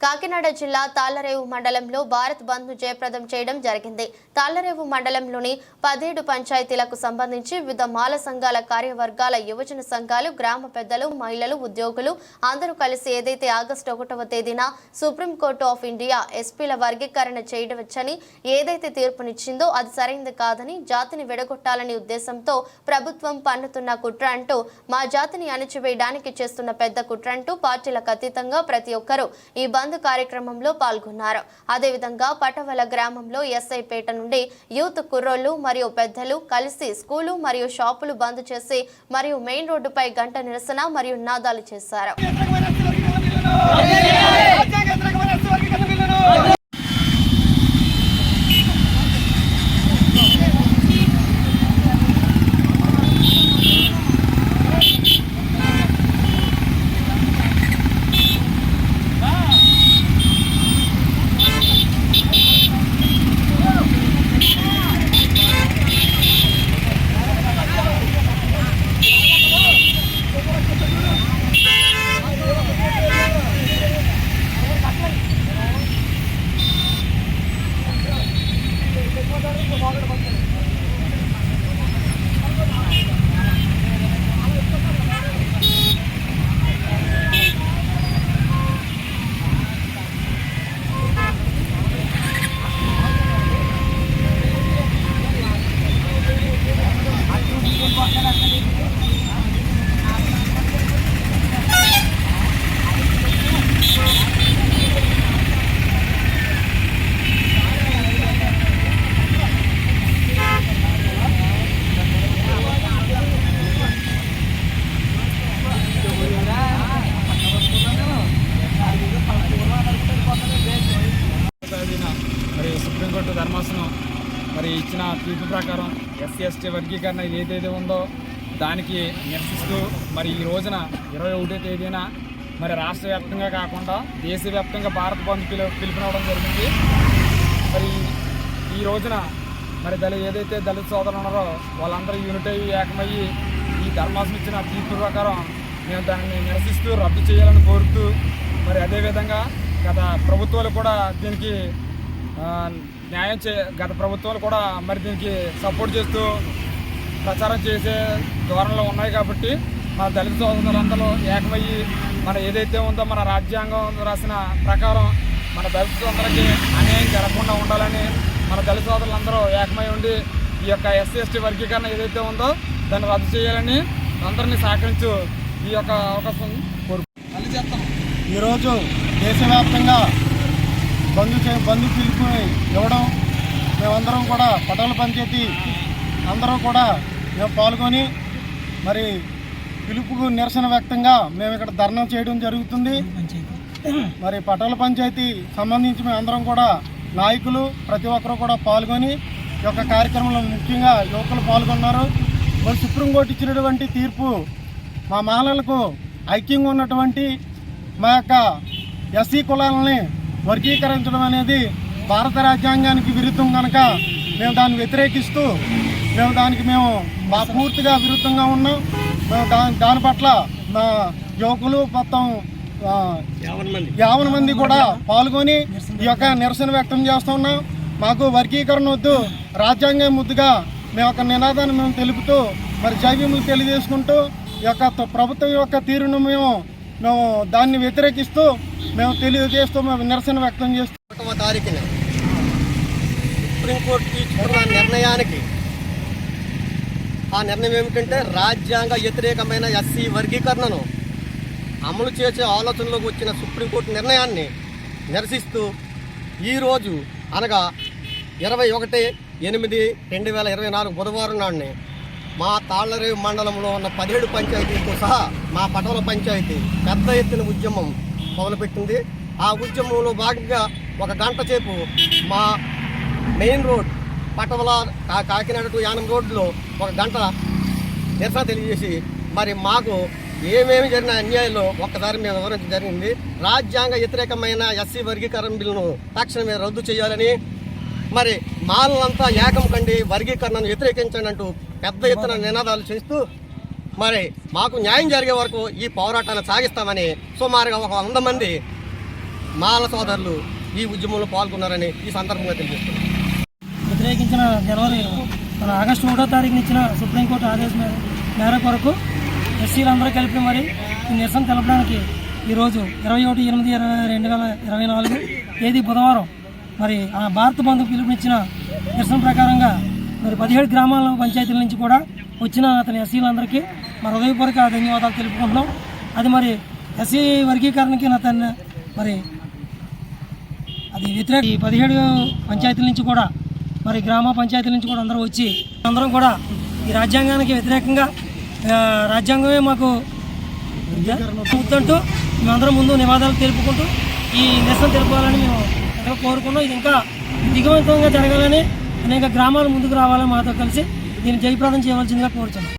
కాకినాడ జిల్లా తాళ్ళరేవు మండలంలో భారత్ బంద్ను జయప్రదం చేయడం జరిగింది. తాళ్ళరేవు మండలంలోని పదిహేడు పంచాయతీలకు సంబంధించి వివిధ మాల సంఘాల కార్యవర్గాల యువజన సంఘాలు గ్రామ పెద్దలు మహిళలు ఉద్యోగులు అందరూ కలిసి ఏదైతే ఆగస్టు ఒకటవ తేదీన సుప్రీంకోర్టు ఆఫ్ ఇండియా ఎస్పీల వర్గీకరణ చేయవచ్చని ఏదైతే తీర్పునిచ్చిందో అది సరైంది కాదని జాతిని విడగొట్టాలని ఉద్దేశంతో ప్రభుత్వం పన్నుతున్న కుట్ర అంటూ మా జాతిని అణచివేయడానికి చేస్తున్న పెద్ద కుట్ర అంటూ పార్టీలకు అతీతంగా ప్రతి ఒక్కరూ ఈ బంద్ కార్యక్రమంలో పాల్గొన్నారు. అదేవిధంగా పటవల గ్రామంలో ఎస్ఐ పేట నుండి యూత్ కుర్రోళ్ళు మరియు పెద్దలు కలిసి స్కూలు మరియు షాపులు బంద్ చేసి మరియు మెయిన్ రోడ్డుపై గంట నిరసన మరియు నినాదాలు చేశారు. సుప్రీంకోర్టు ధర్మాసనం మరి ఇచ్చిన తీర్పు ప్రకారం ఎస్సీ ఎస్టీ వర్గీకరణ ఏదైతే ఉందో దానికి నిరసిస్తూ మరి ఈ రోజున ఇరవై ఒకటో తేదీన మరి రాష్ట్ర వ్యాప్తంగా కాకుండా దేశవ్యాప్తంగా భారత బంద్ పిలు పిలుపునవడం జరిగింది. మరి ఈ రోజున మరి దళ ఏదైతే దళిత సోదరులు ఉన్నారో వాళ్ళందరూ యూనిట్ అయ్యి ఏకమయ్యి ఈ ధర్మాసం ఇచ్చిన తీర్పు ప్రకారం మేము దానిని నిరసిస్తూ రద్దు చేయాలని కోరుతూ మరి అదేవిధంగా గత ప్రభుత్వాలు కూడా దీనికి న్యాయం చే గత ప్రభుత్వాలు కూడా మరి దీనికి సపోర్ట్ చేస్తూ ప్రచారం చేసే ధోరణిలో ఉన్నాయి కాబట్టి మన దళిత సోదరులందరూ ఏకమయ్యి మన ఏదైతే ఉందో మన రాజ్యాంగం రాసిన ప్రకారం మన దళిత సోదరులకి అన్యాయం జరగకుండా ఉండాలని మన దళిత సోదరులందరూ ఏకమై ఉండి ఈ యొక్క ఎస్సీ ఎస్టీ వర్గీకరణ ఏదైతే ఉందో దాన్ని రద్దు చేయాలని అందరినీ సహకరించు ఈ యొక్క అవకాశం కోరు ఈరోజు దేశవ్యాప్తంగా బంధు చే బంధు పిలుపు ఇవ్వడం మేమందరం కూడా పటోల పంచాయతీ అందరం కూడా మేము పాల్గొని మరి పిలుపుకు నిరసన వ్యక్తంగా మేము ఇక్కడ ధర్నా చేయడం జరుగుతుంది. మరి పటోల పంచాయతీ సంబంధించి మేమందరం కూడా నాయకులు ప్రతి ఒక్కరూ కూడా పాల్గొని ఈ యొక్క కార్యక్రమంలో ముఖ్యంగా యువకులు పాల్గొన్నారు. మరి సుప్రీంకోర్టు ఇచ్చినటువంటి తీర్పు మా మహిళలకు ఐక్యంగా ఉన్నటువంటి మా యొక్క ఎస్సీ కులాలని వర్గీకరించడం అనేది భారత రాజ్యాంగానికి విరుద్ధం కనుక మేము దాన్ని వ్యతిరేకిస్తూ మేము దానికి మేము మా పూర్తిగా విరుద్ధంగా ఉన్నాం. మేము దాని దాని పట్ల మా యువకులు మొత్తం యావన మంది కూడా పాల్గొని ఈ యొక్క నిరసన వ్యక్తం చేస్తున్నాం మాకు వర్గీకరణ వద్దు రాజ్యాంగం ముద్దుగా మేము ఒక నినాదాన్ని మేము తెలుపుతూ మరి జైవ్యములు తెలియజేసుకుంటూ ఈ యొక్క ప్రభుత్వం యొక్క తీరును మేము మేము దాన్ని వ్యతిరేకిస్తూ మేము తెలియజేస్తూ మేము నిరసన వ్యక్తం చేస్తూ ఒకటవ తారీఖున సుప్రీంకోర్టు తీసుకున్న నిర్ణయానికి ఆ నిర్ణయం ఏమిటంటే రాజ్యాంగ వ్యతిరేకమైన ఎస్సీ వర్గీకరణను అమలు చేసే ఆలోచనలోకి వచ్చిన సుప్రీంకోర్టు నిర్ణయాన్ని నిరసిస్తూ ఈరోజు అనగా ఇరవై ఒకటి ఎనిమిది రెండు వేల ఇరవై నాలుగు బుధవారం నాడిని మా తాళ్ళరేవు మండలంలో ఉన్న పదిహేడు పంచాయతీలతో సహా మా పటవల పంచాయతీ పెద్ద ఎత్తున ఉద్యమం మొదలుపెట్టింది. ఆ ఉద్యమంలో భాగంగా ఒక గంట సేపు మా main road Patavala Kakinada to Yanam రోడ్లో ఒక గంట నిరసన తెలియజేసి మరి మాకు ఏమేమి జరిగిన అన్యాయంలో ఒక్కసారి మేము వివరించడం జరిగింది. రాజ్యాంగ వ్యతిరేకమైన ఎస్సీ వర్గీకరణ బిల్లును తక్షణమే రద్దు చేయాలని మరి మాలంతా ఏకం కండి వర్గీకరణను వ్యతిరేకించండి అంటూ పెద్ద ఎత్తున నినాదాలు చేస్తూ మరి మాకు న్యాయం జరిగే వరకు ఈ పోరాటాన్ని సాగిస్తామని సుమారుగా ఒక వంద మంది మాల సోదరులు ఈ ఉద్యమంలో పాల్గొన్నారని ఈ సందర్భంగా తెలియజేస్తున్నారు వ్యతిరేకించిన జనవరి మన ఆగస్టు ఒకటో తారీఖున ఇచ్చిన సుప్రీంకోర్టు ఆదేశం మేర- కొరకు ఎస్సీలందరూ కలిపి మరి ఈ నిరసన తెలపడానికి ఈరోజు ఇరవై ఒకటి ఎనిమిది ఇరవై రెండు వేల ఇరవై నాలుగు తేదీ బుధవారం మరి ఆ భారత బంధు పిలుపునిచ్చిన నిరసన ప్రకారంగా మరి పదిహేడు గ్రామాల పంచాయతీల నుంచి కూడా వచ్చిన అతని ఎస్సీలందరికీ మరి హృదయపూర్వక ధన్యవాదాలు తెలుపుకుంటున్నాం. అది మరి ఎస్సీ వర్గీకరణకి అతన్ని మరి అది వ్యతిరేక ఈ పదిహేడు పంచాయతీల నుంచి కూడా మరి గ్రామ పంచాయతీల నుంచి కూడా అందరూ వచ్చి అందరం కూడా ఈ రాజ్యాంగానికి వ్యతిరేకంగా రాజ్యాంగమే మాకు వద్దంటూ మేమందరం ముందు నివాదాలు తెలుపుకుంటూ ఈ నిరసన తెలుపాలని మేము కోరుకున్నాం. ఇది ఇంకా దిగవంతంగా జరగాలని అనేక గ్రామాలు ముందుకు రావాలని మాతో కలిసి దీన్ని జయప్రదం చేయవలసిందిగా కోరుతున్నాం